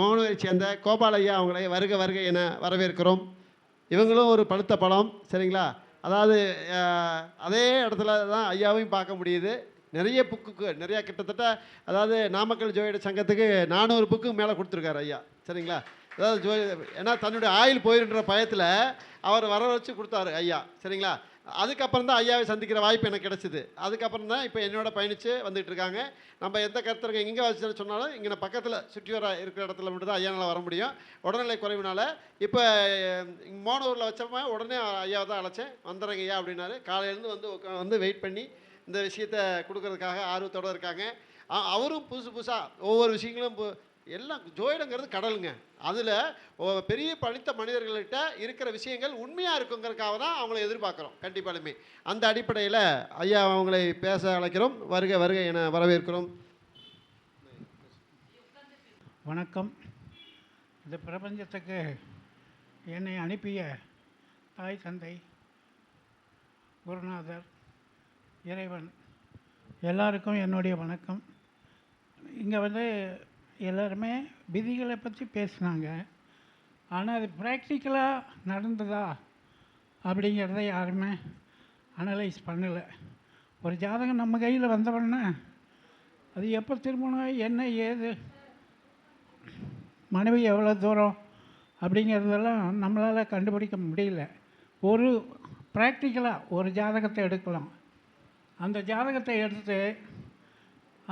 மோகனூரை சேர்ந்த கோபாலையா அவங்களை வருக வருக என வரவேற்கிறோம். இவங்களும் ஒரு பழுத்த படம் சரிங்களா? அதாவது அதே இடத்துல தான் ஐயாவையும் பார்க்க முடியுது. நிறைய புக்குக்கு நிறையா கிட்டத்தட்ட அதாவது நாமக்கல் ஜோயிட சங்கத்துக்கு நானூறு புக்கு மேலே கொடுத்துருக்காரு ஐயா சரிங்களா? அதாவது ஜோ ஏன்னா தன்னுடைய ஆயில் போயிருன்ற பயத்தில் அவர் வர வச்சு கொடுத்தாரு ஐயா சரிங்களா? அதுக்கப்புறம் தான் ஐயாவை சந்திக்கிற வாய்ப்பு எனக்கு கிடச்சிது. அதுக்கப்புறம் தான் இப்போ என்னோட பயணித்து வந்துட்டு இருக்காங்க. நம்ம எந்த கருத்தரங்க எங்கே வச்சு சொன்னாலும் இங்கே பக்கத்தில் சுற்றி வர இருக்கிற இடத்துல மட்டும் தான் ஐயானால் வர முடியும். உடல்நிலை குறைவினால இப்போ மோனூரில் வச்சப்போ உடனே ஐயாவை தான் அழைச்சேன். வந்துடுறேங்க ஐயா அப்படின்னாரு. காலையிலேருந்து வந்து வந்து வெயிட் பண்ணி இந்த விஷயத்தை கொடுக்கறதுக்காக ஆர்வத்தோடு இருக்காங்க. அவரும் புதுசு புதுசாக ஒவ்வொரு விஷயங்களும் பு- எல்லாம் ஜோயிடங்கிறது கடலுங்க. அதில் பெரிய படித்த மனிதர்கள்கிட்ட இருக்கிற விஷயங்கள் உண்மையாக இருக்குங்கிறதுக்காக தான் அவங்கள எதிர்பார்க்குறோம் கண்டிப்பாலுமே. அந்த அடிப்படையில் ஐயா அவங்களை பேச அழைக்கிறோம். வருக வருக என வரவேற்கிறோம். வணக்கம். இந்த பிரபஞ்சத்துக்கு என்னை அனுப்பிய தாய் தந்தை குருநாதர் இறைவன் எல்லாருக்கும் என்னுடைய வணக்கம். இங்கே வந்து எல்லோருமே விதிகளை பற்றி பேசினாங்க. ஆனால் அது ப்ராக்டிக்கலாக நடந்ததா அப்படிங்கிறத யாருமே அனலைஸ் பண்ணலை. ஒரு ஜாதகம் நம்ம கையில் வந்தவொடனே அது எப்போ திருமணம் என்ன ஏது மனைவி எவ்வளோ தூரம் அப்படிங்கிறதெல்லாம் நம்மளால் கண்டுபிடிக்க முடியல. ஒரு ப்ராக்டிக்கலாக ஒரு ஜாதகத்தை எடுக்கலாம். அந்த ஜாதகத்தை எடுத்து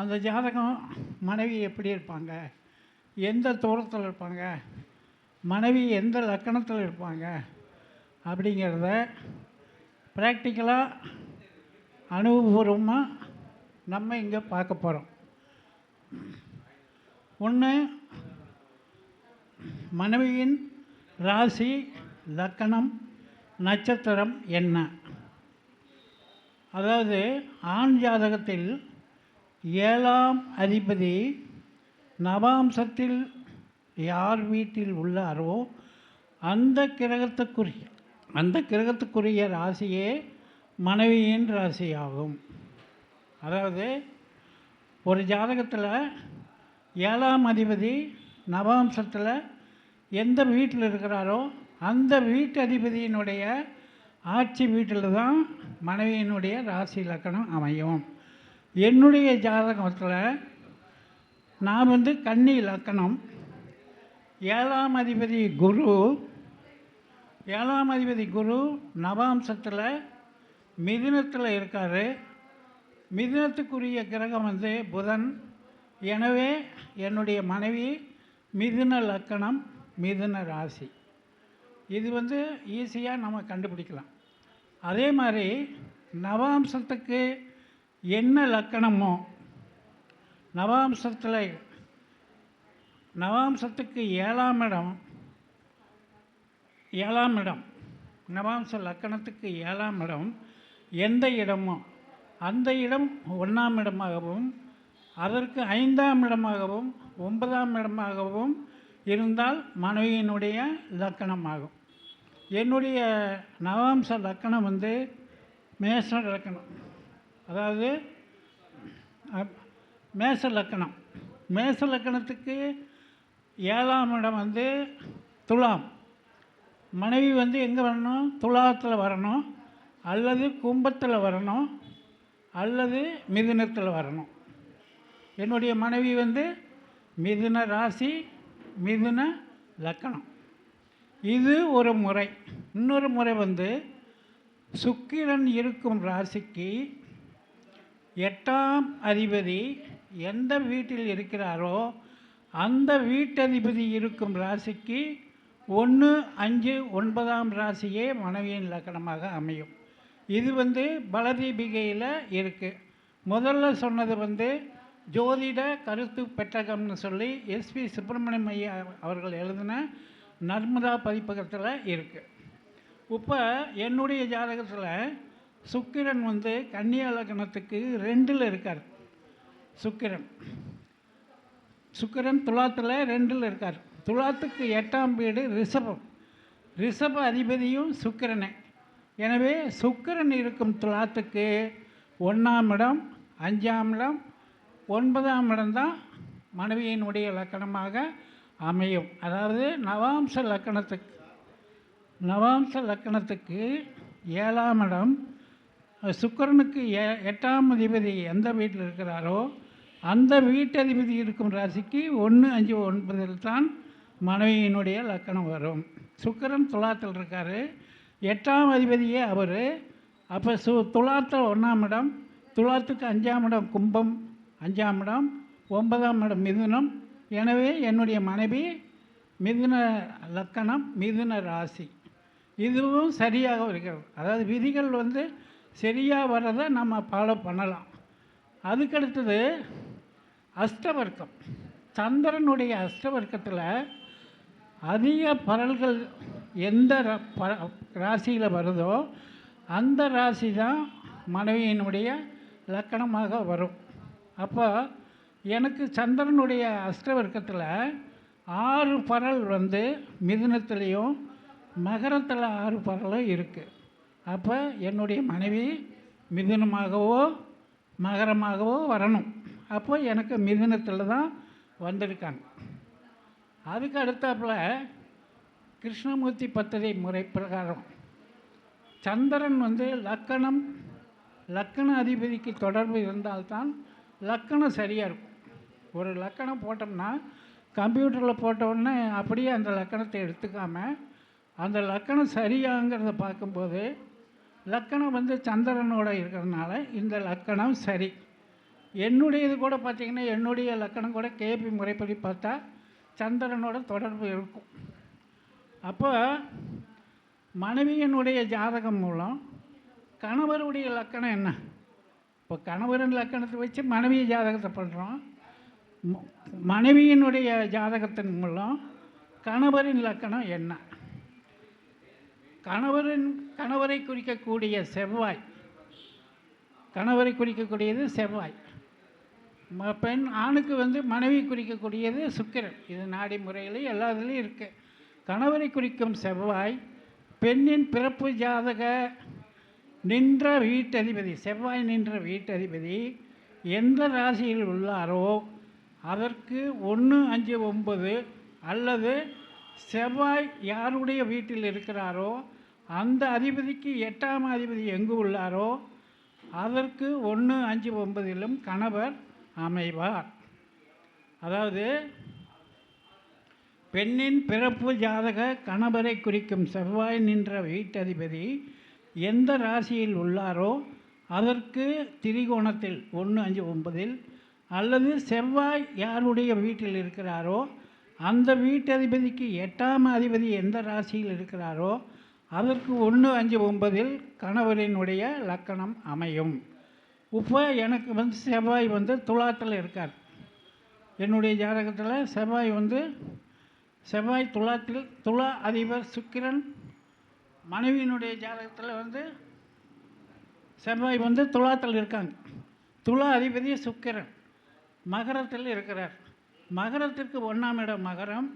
அந்த ஜாதகம் மனைவி எப்படி இருப்பாங்க? எந்த தூரத்தில் இருப்பாங்க? மனைவி எந்த லக்கணத்தில் இருப்பாங்க? அப்படிங்கிறத ப்ராக்டிக்கலாக அனுபவபூர்வமாக நம்ம இங்கே பார்க்க போகிறோம் ஒன்று மனைவியின் ராசி லக்கணம் நட்சத்திரம் என்ன? அதாவது ஆண் ஜாதகத்தில் ஏழாம் அதிபதி நவாம்சத்தில் யார் வீட்டில் உள்ளாரோ அந்த கிரகத்துக்குரிய அந்த கிரகத்துக்குரிய ராசியே மனைவியின் ராசியாகும். அதாவது ஒரு ஜாதகத்தில் ஏழாம் அதிபதி நவாம்சத்தில் எந்த வீட்டில் இருக்கிறாரோ அந்த வீட்டு அதிபதியினுடைய ஆட்சி வீட்டில் தான் மனைவியினுடைய ராசி லக்கணம் அமையும். என்னுடைய ஜாதகத்தில் நான் வந்து கன்னி லக்கணம். ஏழாம் அதிபதி குரு. ஏழாம் அதிபதி குரு நவாம்சத்தில் மிதினத்தில் இருக்கார். மிதினத்துக்குரிய கிரகம் வந்து புதன். எனவே என்னுடைய மனைவி மிதுன லக்கணம் மிதுன ராசி. இது வந்து ஈஸியாக நம்ம கண்டுபிடிக்கலாம். அதே மாதிரி நவாம்சத்துக்கு என்ன லக்கணமோ? நவாம்சத்தில் நவாம்சத்துக்கு ஏழாம் இடம் ஏழாம் இடம் நவாம்ச லக்கணத்துக்கு ஏழாம் இடம் எந்த இடமோ? அந்த இடம் ஒன்றாம் இடமாகவும் அதற்கு ஐந்தாம் இடமாகவும் ஒன்பதாம் இடமாகவும் இருந்தால் மனைவியினுடைய லக்கணமாகும். என்னுடைய நவாம்ச லக்கணம் வந்து மேச லக்கணம். அதாவது மேச லக்கணம். மேச லக்கணத்துக்கு ஏழாம் இடம் வந்து துலாம். மனைவி வந்து எங்கே வரணும்? துலாத்தில் வரணும். அல்லது கும்பத்தில் வரணும். அல்லது மிதுனத்தில் வரணும். என்னுடைய மனைவி வந்து மிதுன ராசி மிதுன லக்கணம். இது ஒரு முறை. இன்னொரு முறை வந்து சுக்கிரன் இருக்கும் ராசிக்கு எட்டாம் அதிபதி எந்த வீட்டில் இருக்கிறாரோ அந்த வீட்டதிபதி இருக்கும் ராசிக்கு ஒன்று அஞ்சு ஒன்பதாம் ராசியே மனைவியின் லக்கணமாக அமையும். இது வந்து பலதீபிகையில் இருக்குது முதல்ல சொன்னது வந்து ஜோதிட கருத்து பெட்டகம்னு சொல்லி எஸ்பி சுப்பிரமணியம் ஐயா அவர்கள் எழுதின நர்மதா பதிப்பகத்தில் இருக்குது இப்போ என்னுடைய ஜாதகத்தில் சுக்கிரன் வந்து கன்னியா லக்னத்துக்கு ரெண்டில் இருக்கார். சுக்கிரன். சுக்கிரன் துலாத்தில் ரெண்டில் இருக்கார். துலாத்துக்கு எட்டாம் வீடு ரிஷபம். ரிஷப அதிபதியும் சுக்கிரனே. எனவே சுக்கிரன் இருக்கும் துலாத்துக்கு ஒன்றாம் இடம் அஞ்சாம் இடம் ஒன்பதாம் இடம்தான் மனைவியினுடைய லக்கணமாக அமையும். அதாவது நவாம்ச லக்கணத்துக்கு நவாம்ச லக்கணத்துக்கு ஏழாம் இடம் சுக்கரனுக்கு எ எட்டாம் அதிபதி எந்த வீட்டில் இருக்கிறாரோ அந்த வீட்டதிபதி இருக்கும் ராசிக்கு ஒன்று அஞ்சு ஒன்பதில் தான் மனைவியினுடைய லக்கணம் வரும். சுக்கிரன் துலாத்தில் இருக்கார். எட்டாம் அதிபதியே அவர். அப்போ சு துலாத்தில் ஒன்றாம் இடம் துலாத்துக்கு அஞ்சாம் இடம் கும்பம் அஞ்சாம் இடம் ஒன்பதாம் இடம் மிதுனம். எனவே என்னுடைய மனைவி மிதுன லக்கணம் மிதுன ராசி. இதுவும் சரியாக இருக்கிறது. அதாவது விதிகள் வந்து சரியாக வர்றதை நம்ம ஃபாலோ பண்ணலாம். அதுக்கடுத்தது அஷ்டவர்க்கம். சந்திரனுடைய அஷ்டவர்க்கத்தில் அதிக பரல்கள் எந்த ப- ராசியில் வருதோ அந்த ராசி தான் மனைவியினுடைய லக்கணமாக வரும். அப்போ எனக்கு சந்திரனுடைய அஷ்டவர்க்கத்தில் ஆறு பரல் வந்து மிதுனத்துலேயும் மகரத்தில் ஆறு பரலும் இருக்குது அப்போ என்னுடைய மனைவி மிதுனமாகவோ மகரமாகவோ வரணும். அப்போ எனக்கு மிதுனத்தில் தான் வந்திருக்காங்க. அதுக்கு அடுத்தாப்புல கிருஷ்ணமூர்த்தி பத்ததி முறை பிரகாரம். சந்திரன் வந்து லக்கணம் லக்கண அதிபதிக்கு தொடர்பு இருந்தால்தான் லக்கணம் சரியாக இருக்கும். ஒரு லக்கணம் போட்டோம்னா கம்ப்யூட்டரில் போட்டோன்னே அப்படியே அந்த லக்கணத்தை எடுத்துக்காமல் அந்த லக்கணம் சரியாங்கிறத பார்க்கும்போது லக்கணம் வந்து சந்திரனோட இருக்கிறதுனால இந்த லக்கணம் சரி. என்னுடையது கூட பார்த்திங்கன்னா என்னுடைய லக்கணம் கூட கேபி முறைப்படி பார்த்தா சந்திரனோட தொடர்பு இருக்கும். அப்போ மனைவியினுடைய ஜாதகம் மூலம் கணவருடைய லக்கணம் என்ன? இப்போ கணவரின் லக்கணத்தை வச்சு மனைவி ஜாதகத்தை பண்ணுறோம் ம- மனைவியினுடைய ஜாதகத்தின் மூலம் கணவரின் லக்கணம் என்ன? கணவரின் கணவரை குறிக்கக்கூடிய செவ்வாய். கணவரை குறிக்கக்கூடியது செவ்வாய். ம- பெண் ஆணுக்கு வந்து மனைவி குறிக்கக்கூடியது சுக்கிரன். இது நாடி முறையில் எல்லா இதுலேயும் இருக்குது கணவரை குறிக்கும் செவ்வாய் பெண்ணின் பிறப்பு ஜாதக நின்ற வீட்டதிபதி செவ்வாய் நின்ற வீட்டதிபதி எந்த ராசியில் உள்ளாரோ அதற்கு ஒன்று அஞ்சு ஒன்பது அல்லது செவ்வாய் யாருடைய வீட்டில் இருக்கிறாரோ அந்த அதிபதிக்கு எட்டாம் அதிபதி எங்கு உள்ளாரோ அதற்கு ஒன்று அஞ்சு ஒன்பதிலும் கணவர் அமைவார். அதாவது பெண்ணின் பிறப்பு ஜாதக கணவரை குறிக்கும் செவ்வாய் நின்ற வீட்டதிபதி எந்த ராசியில் உள்ளாரோ அதற்கு திரிகோணத்தில் ஒன்று அஞ்சு ஒன்பதில் அல்லது செவ்வாய் யாருடைய வீட்டில் இருக்கிறாரோ அந்த வீட்டதிபதிக்கு எட்டாம் அதிபதி எந்த ராசியில் இருக்கிறாரோ அதற்கு ஒன்று அஞ்சு ஒன்பதில் கணவரினுடைய லக்கணம் அமையும். இப்போ எனக்கு வந்து செவ்வாய் வந்து துலாத்தில் இருக்கார். என்னுடைய ஜாதகத்தில் செவ்வாய் வந்து செவ்வாய் துலாத்தில் துலா அதிபர் சுக்கிரன் மனைவியினுடைய ஜாதகத்தில் வந்து செவ்வாய் வந்து துலாத்தில் இருக்காங்க. துலா அதிபதி சுக்கிரன் மகரத்தில் இருக்கிறார். மகரத்திற்கு ஒன்றாம் இடம் மகரம்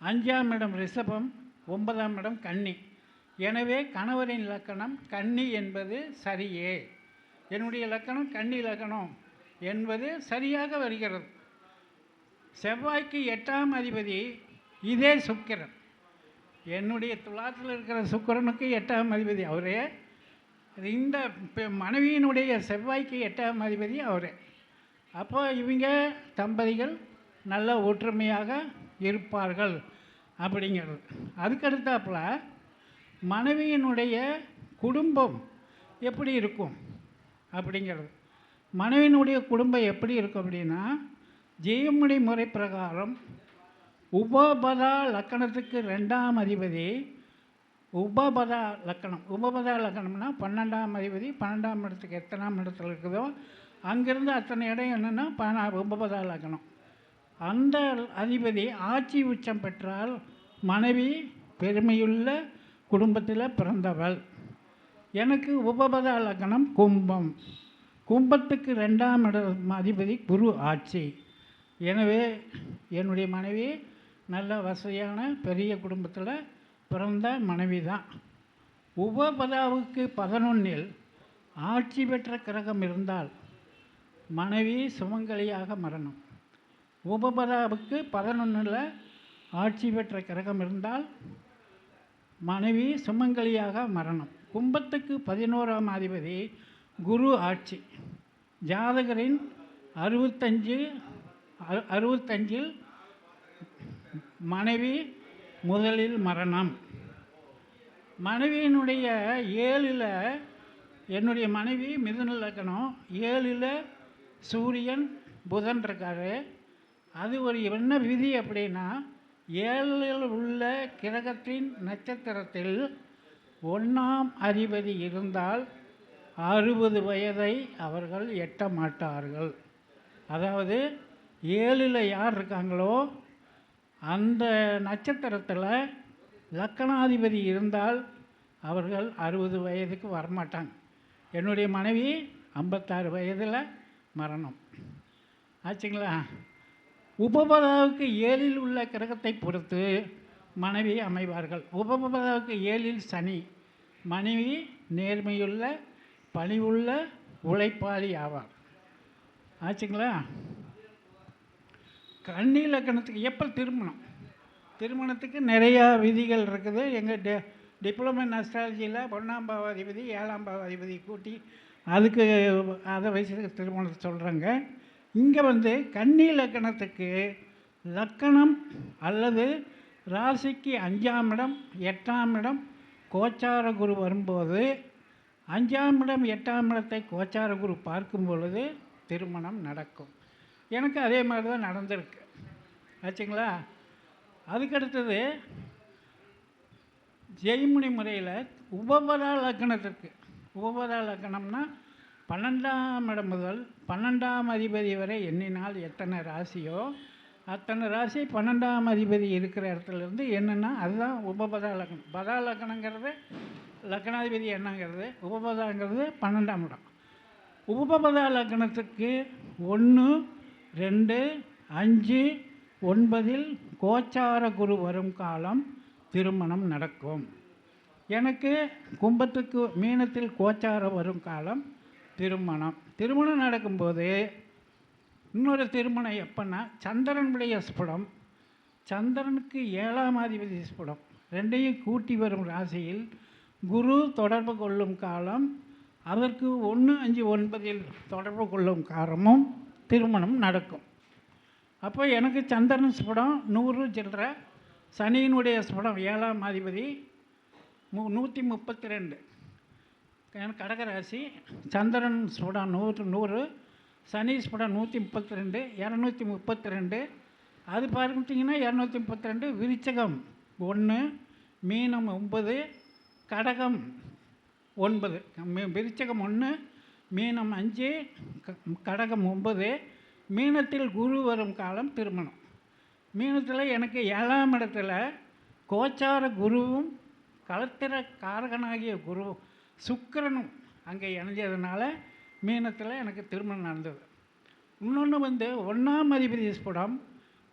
அஞ்சாம் இடம் ரிஷபம் ஒன்பதாம் இடம் கன்னி. எனவே கணவரின் லக்கணம் கன்னி என்பது சரியே. என்னுடைய லக்கணம் கன்னி லக்கணம் என்பது சரியாக வருகிறது. செவ்வாய்க்கு எட்டாம் அதிபதி இதே சுக்கிரன். என்னுடைய துலாத்தில் இருக்கிற சுக்கிரனுக்கு எட்டாம் அதிபதி அவரே. இந்த மனைவியினுடைய செவ்வாய்க்கு எட்டாம் அதிபதி அவரே. அப்போ இவங்க தம்பதிகள் நல்ல ஒற்றுமையாக இருப்பார்கள் அப்படிங்கிறது. அதுக்கடுத்தாப்புல மனைவியினுடைய குடும்பம் எப்படி இருக்கும் அப்படிங்கிறது. மனைவியினுடைய குடும்பம் எப்படி இருக்கும் அப்படின்னா ஜெயமுடி முறை பிரகாரம் உபபதா லக்கணத்துக்கு ரெண்டாம் அதிபதி உபபதா லக்கணம். உபபதா லக்கணம்னா பன்னெண்டாம் அதிபதி பன்னெண்டாம் இடத்துக்கு எத்தனாம் இடத்துல இருக்குதோ அங்கேருந்து அத்தனை இடம் என்னென்னா பன உபபதா லக்கணம். அந்த அதிபதி ஆட்சி உச்சம் பெற்றால் மனைவி பெருமையுள்ள குடும்பத்தில் பிறந்தவள். எனக்கு உபபதா லக்னம் கும்பம். கும்பத்துக்கு ரெண்டாம் இட அதிபதி குரு ஆட்சி. எனவே என்னுடைய மனைவி நல்ல வசதியான பெரிய குடும்பத்தில் பிறந்த மனைவி தான் உபபதாவுக்கு பதினொன்றில் ஆட்சி பெற்ற கிரகம் இருந்தால் மனைவி சுமங்கலியாக மரணம். உபபதாவுக்கு பதினொன்றில் ஆட்சி பெற்ற கிரகம் இருந்தால் மனைவி சுமங்கலியாக மரணம். கும்பத்துக்கு பதினோராம் அதிபதி குரு ஆட்சி. ஜாதகரின் அறுபத்தஞ்சு அறுபத்தஞ்சில் மனைவி முதலில் மரணம். மனைவியினுடைய ஏழில் என்னுடைய மனைவி மிதுன லக்கணம் ஏழில் சூரியன் புதன் இருக்காரு. அது ஒரு என்ன விதி அப்படின்னா ஏழில் உள்ள கிரகத்தின் நட்சத்திரத்தில் ஒன்றாம் அதிபதி இருந்தால் அறுபது வயதை அவர்கள் எட்ட மாட்டார்கள். அதாவது ஏழில் யார் இருக்காங்களோ அந்த நட்சத்திரத்தில் லக்கணாதிபதி இருந்தால் அவர்கள் அறுபது வயதுக்கு வரமாட்டாங்க. என்னுடைய மனைவி ஐம்பத்தாறு வயதில் மரணம். ஆச்சுங்களா? உபபதாவுக்கு ஏழில் உள்ள கிரகத்தை பொறுத்து மனைவி அமைவார்கள். உபபதாவுக்கு ஏழில் சனி மனைவி நேர்மையுள்ள பணிவுள்ள உழைப்பாளி ஆவார். ஆச்சுங்களா? கன்னி லக்கணத்துக்கு எப்போ திருமணம்? திருமணத்துக்கு நிறையா விதிகள் இருக்குது. எங்கள் டெ டிப்ளமோ இன் அஸ்ட்ராலஜியில் ஒன்றாம் பாவாதிபதி ஏழாம் பாவாதிபதி கூட்டி அதுக்கு அதை வயசுக்கு திருமணத்தை சொல்கிறாங்க இங்கே வந்து கன்னி லக்கணத்துக்கு லக்கணம் அல்லது ராசிக்கு அஞ்சாம் இடம் எட்டாம் இடம் கோச்சார குரு வரும்போது அஞ்சாம் இடம் எட்டாம் இடத்தை கோச்சார குரு பார்க்கும் பொழுது திருமணம் நடக்கும். எனக்கு அதே மாதிரி தான் நடந்திருக்கு. ஆச்சுங்களா? அதுக்கடுத்தது ஜெய்முனி முறையில் உபபதா லக்கணத்திற்கு உபபதா லக்கணம்னா பன்னெண்டாம் இடம் முதல் பன்னெண்டாம் அதிபதி வரை எண்ணினால் எத்தனை ராசியோ அத்தனை ராசி பன்னெண்டாம் அதிபதி இருக்கிற இடத்துல இருந்து என்னென்னா அதுதான் உபபதா லக்னம். பதா லக்னங்கிறது லக்கணாதிபதி என்னங்கிறது உபபதாங்கிறது பன்னெண்டாம் இடம். உபபதா லக்னத்துக்கு ஒன்று ரெண்டு அஞ்சு ஒன்பதில் கோச்சார குரு வரும் காலம் திருமணம் நடக்கும். எனக்கு கும்பத்துக்கு மீனத்தில் கோச்சாரம் வரும் காலம் திருமணம். திருமணம் நடக்கும்போது இன்னொரு திருமணம் எப்போன்னா சந்திரனுடைய ஸ்புடம் சந்திரனுக்கு ஏழாம் அதிபதி ஸ்புடம் ரெண்டையும் கூட்டி வரும் ராசியில் குரு தொடர்பு கொள்ளும் காலம் அதற்கு ஒன்று அஞ்சு ஒன்பதில் தொடர்பு கொள்ளும் காலமும் திருமணம் நடக்கும். அப்போ எனக்கு சந்திரன் ஸ்புடம் நூறு சில்லற. சனியினுடைய ஸ்புடம் ஏழாம் அதிபதி மு நூற்றி முப்பத்தி ரெண்டு. கடகராசி. சந்திரன் ஸ்புடம் நூறு நூறு. சனி ஸ்புடம் நூற்றி முப்பத்தி ரெண்டு இரநூத்தி முப்பத்தி ரெண்டு. அது பார்த்துட்டிங்கன்னா இரநூத்தி முப்பத்தி ரெண்டு. விருச்சகம் ஒன்று மீனம் ஒன்பது கடகம் ஒன்பது. மீ- விருச்சகம் ஒன்று மீனம் அஞ்சு க- கடகம் ஒன்பது. மீனத்தில் குரு வரும் காலம் திருமணம். மீனத்தில் எனக்கு ஏழாம் இடத்துல கோச்சார குருவும் களத்திர காரகனாகிய குரு சுக்கிரனும் அங்கே இணைஞ்சதுனால மீனத்தில் எனக்கு திருமணம் நடந்தது. இன்னொன்று வந்து ஒன்றாம் அதிபதி ஸ்புடம்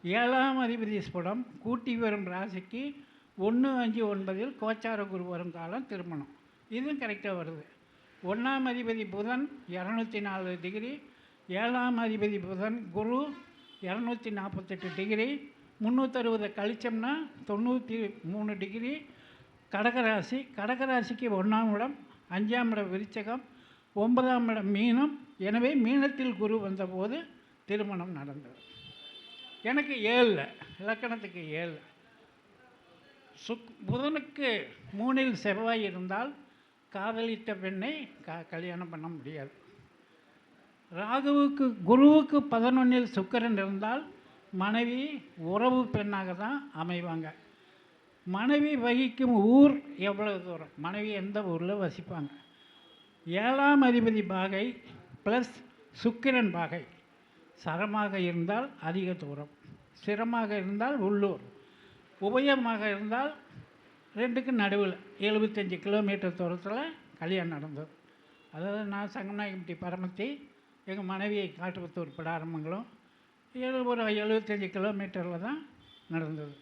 ஏழாம் அதிபதி ஸ்புடம் கூட்டி வரும் ராசிக்கு ஒன்று அஞ்சு ஒன்பதில் கோச்சார குரு வரும் காலம் திருமணம். இதுவும் கரெக்டாக வருது. ஒன்றாம் அதிபதி புதன் இரநூத்தி நாலு டிகிரி ஏழாம் அதிபதி புதன் குரு இரநூத்தி நாற்பத்தெட்டு டிகிரி முந்நூற்றறுபதை கழிச்சோம்னா தொண்ணூற்றி மூணு டிகிரி கடகராசி கடகராசிக்கு ஒன்றாம் இடம் அஞ்சாம் இடம் விருச்சகம் ஒன்பதாம் இடம் மீனம். எனவே மீனத்தில் குரு வந்தபோது திருமணம் நடந்தது. எனக்கு ஏழில் இலக்கணத்துக்கு ஏழு. சுக் புதனுக்கு மூணில் செவ்வாய் இருந்தால் காதலித்த பெண்ணை க கல்யாணம் பண்ண முடியாது. ராகுவுக்கு குருவுக்கு பதினொன்றில் சுக்கரன் இருந்தால் மனைவி உறவு பெண்ணாக தான் அமைவாங்க. மனைவி வகிக்கும் ஊர் எவ்வளவு தூரம்? மனைவி எந்த ஊரில் வசிப்பாங்க? ஏழாம் அதிபதி பாகை ப்ளஸ் சுக்கிரன் பாகை. சரமாக இருந்தால் அதிக தூரம். சிரமாக இருந்தால் உள்ளூர். உபயமாக இருந்தால் ரெண்டுக்கு நடுவில். எழுபத்தஞ்சி கிலோமீட்டர் தூரத்தில் கல்யாணம் நடந்தது. அதாவது நான் சங்கநாயகம்பட்டி பரமத்தி எங்கள் மனைவியை காட்டுப்புத்தூர் பிடாரமங்கலம் ஏழு ஒரு எழுபத்தஞ்சி கிலோமீட்டரில் தான் நடந்தது.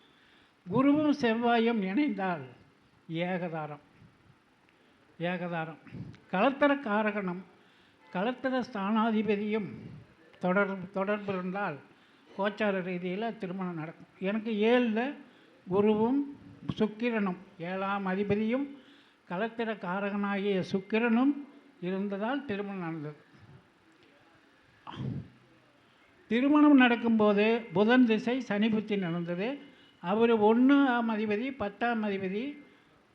குருவும் செவ்வாயும் இணைந்தால் ஏகதாரம். ஏகதாரம். களத்திர காரகணம் களத்திர ஸ்தானாதிபதியும் தொடர் தொடர்பு இருந்தால் கோச்சார ரீதியில் திருமணம் நடக்கும். எனக்கு ஏழில் குருவும் சுக்கிரனும் ஏழாம் அதிபதியும் கலத்திர காரகனாகிய சுக்கிரனும் இருந்ததால் திருமணம் நடந்தது. திருமணம் நடக்கும்போது புதன் திசை சனி புத்தி நடந்தது. அவர் ஒன்று அதிபதி பத்தாம் அதிபதி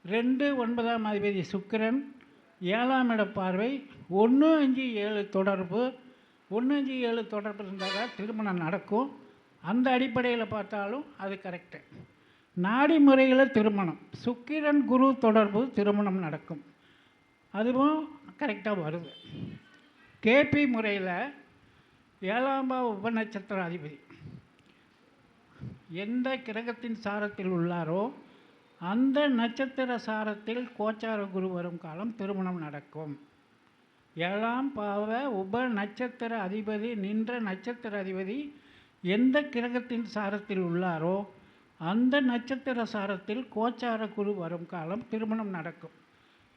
ரெண்டு ஒன்பதாம் அதிபதி சுக்கிரன் ஏழாம் இட பார்வை ஒன்று அஞ்சு ஏழு தொடர்பு. ஒன்று அஞ்சு ஏழு தொடர்பு இருந்தால் தான் திருமணம் நடக்கும். அந்த அடிப்படையில் பார்த்தாலும் அது கரெக்டு நாடி முறையில் திருமணம். சுக்கிரன் குரு தொடர்பு திருமணம் நடக்கும். அதுவும் கரெக்டாக வருது. கேபி முறையில் ஏழாம் பாவ உபநட்சத்திர அதிபதி. எந்த கிரகத்தின் சாரத்தில் உள்ளாரோ அந்த நட்சத்திர சாரத்தில் கோச்சார குரு வரும் காலம் திருமணம் நடக்கும். ஏழாம் பாவ உப நட்சத்திர அதிபதி நின்ற நட்சத்திர அதிபதி எந்த கிரகத்தின் சாரத்தில் உள்ளாரோ அந்த நட்சத்திர சாரத்தில் கோச்சார குரு வரும் காலம் திருமணம் நடக்கும்.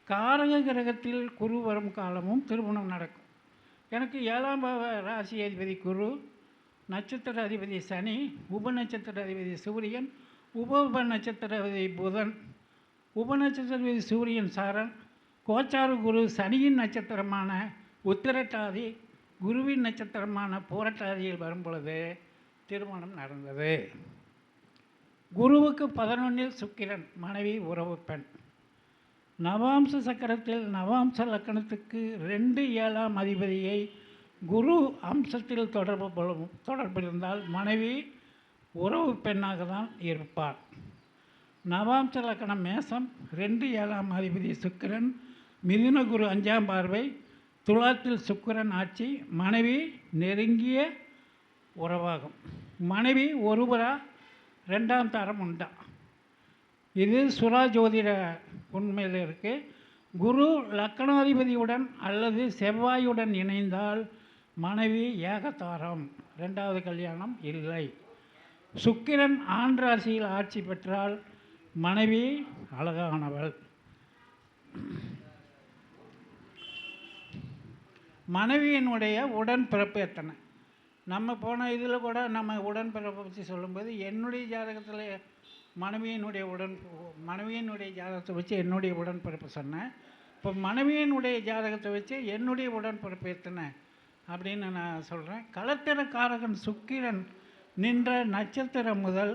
காரக கிரகத்தில் குரு வரும் காலமும் திருமணம் நடக்கும். எனக்கு ஏழாம் பாவ ராசி அதிபதி குரு நட்சத்திர அதிபதி சனி உப நட்சத்திர அதிபதி சூரியன் உப உப நட்சத்திர அதிபதி புதன் உப நட்சத்திர அதிபதி சூரியன் சாரன் கோச்சார குரு சனியின் நட்சத்திரமான உத்திரட்டாதி குருவின் நட்சத்திரமான பூரட்டாதியில் வரும்பொழுது திருமணம் நடந்தது. குருவுக்கு பதினொன்றில் சுக்கிரன் மனைவி உறவு பெண். நவாம்ச சக்கரத்தில் நவாம்ச லக்கணத்துக்கு ரெண்டு ஏழாம் அதிபதியை குரு அம்சத்தில் தொடர்பு தொடர்பு இருந்தால் மனைவி உறவு பெண்ணாக தான் இருப்பார் நவாம்ச லக்கணம் மேசம் ரெண்டு ஏழாம் அதிபதி சுக்கிரன் மிதுன குரு அஞ்சாம் பார்வை துலாத்தில் சுக்கிரன் ஆட்சி மனைவி நெருங்கிய உறவாகும். மனைவி ஒருவரா ரெண்டாம் தரம் உண்டா? இது சுரா ஜோதிட உண்மையில் இருக்குது குரு லக்கணாதிபதியுடன் அல்லது செவ்வாயுடன் இணைந்தால் மனைவி ஏகத்தாரம் ரெண்டாவது கல்யாணம் இல்லை. சுக்கிரன் ஆண் ராசியில் ஆட்சி பெற்றால் மனைவி அழகானவள். மனைவியினுடைய உடன்பிறப்பு எத்தனை? நம்ம போன இதில் கூட நம்ம உடன்பிறப்பை பற்றி சொல்லும்போது என்னுடைய ஜாதகத்தில் மனைவியினுடைய உடன் மனைவியினுடைய ஜாதகத்தை வச்சு என்னுடைய உடன்பிறப்பு சொன்னேன். இப்போ மனைவியினுடைய ஜாதகத்தை வச்சு என்னுடைய உடன்பிறப்பு எத்தனை? அப்படின்னு நான் சொல்கிறேன் கலத்திரக்காரகன் சுக்கிரன் நின்ற நட்சத்திரம் முதல்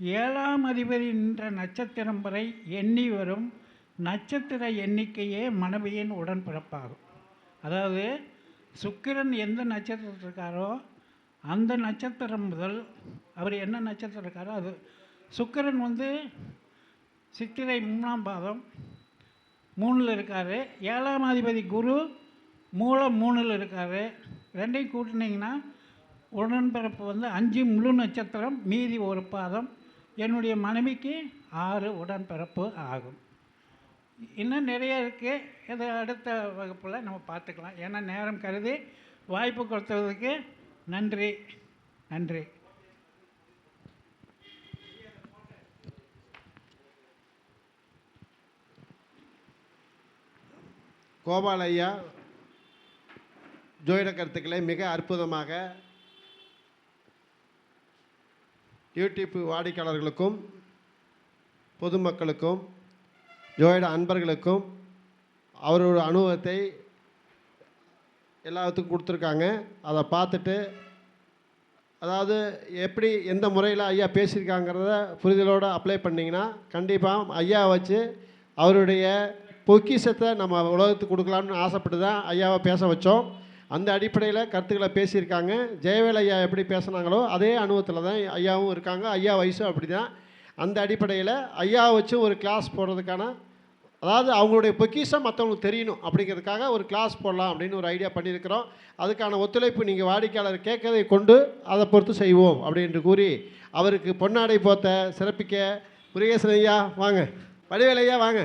ஏழாம் அதிபதி நின்ற நட்சத்திரம் வரை எண்ணி வரும் நட்சத்திர எண்ணிக்கையே மனைவியின் உடன்பிறப்பாகும். அதாவது சுக்கிரன் எந்த நட்சத்திரத்தில் இருக்காரோ அந்த நட்சத்திரம் முதல் அவர் என்ன நட்சத்திரம் இருக்காரோ அது சுக்கிரன் வந்து சித்திரை மூணாம் பாதம் மூணில் இருக்கார். ஏழாம் அதிபதி குரு மூலம் மூணில் இருக்கார் ரெண்டையும் கூட்டினீங்கன்னா உடன்பிறப்பு வந்து அஞ்சு முழு நட்சத்திரம் மீதி ஒரு பாதம். என்னுடைய மனைவிக்கு ஆறு உடன்பிறப்பு ஆகும். இன்னும் நிறைய இருக்குது இது அடுத்த வகுப்பில் நம்ம பார்த்துக்கலாம். ஏன்னா நேரம் கருதி வாய்ப்பு கொடுத்ததுக்கு நன்றி. நன்றி. கோபால் ஐயா ஜோதிட கருத்துக்களை மிக அற்புதமாக யூடியூப் வாடிக்கையாளர்களுக்கும் பொதுமக்களுக்கும் ஜோதிட அன்பர்களுக்கும் அவரோட அனுபவத்தை எல்லாத்துக்கும் கொடுத்துருக்காங்க. அதை பார்த்துட்டு அதாவது எப்படி எந்த முறையில் ஐயா பேசியிருக்காங்கிறத புரிதலோடு அப்ளை பண்ணிங்கன்னா கண்டிப்பாக ஐயா வச்சு அவருடைய பொக்கிஷத்தை நம்ம உலகத்துக்கு கொடுக்கலாம்னு ஆசைப்பட்டு தான் ஐயாவை பேச வச்சோம். அந்த அடிப்படையில் கருத்துக்களை பேசியிருக்காங்க. ஜெயவேல் ஐயா எப்படி பேசுனாங்களோ அதே அனுபவத்தில் தான் ஐயாவும் இருக்காங்க. ஐயா வயசும் அப்படி தான் அந்த அடிப்படையில் ஐயா வச்சு ஒரு கிளாஸ் போடுறதுக்கான அதாவது அவங்களுடைய பொக்கிஷம் மற்றவங்களுக்கு தெரியணும் அப்படிங்கிறதுக்காக ஒரு கிளாஸ் போடலாம் அப்படின்னு ஒரு ஐடியா பண்ணியிருக்கிறோம். அதுக்கான ஒத்துழைப்பு நீங்கள் வாடிக்கையாளர் கேட்கறதை கொண்டு அதை பொறுத்து செய்வோம் அப்படின்னு கூறி அவருக்கு பொன்னாடை போத்த சிறப்பிக்க முருகேசன் ஐயா வாங்க. வடிவேலையா வாங்க.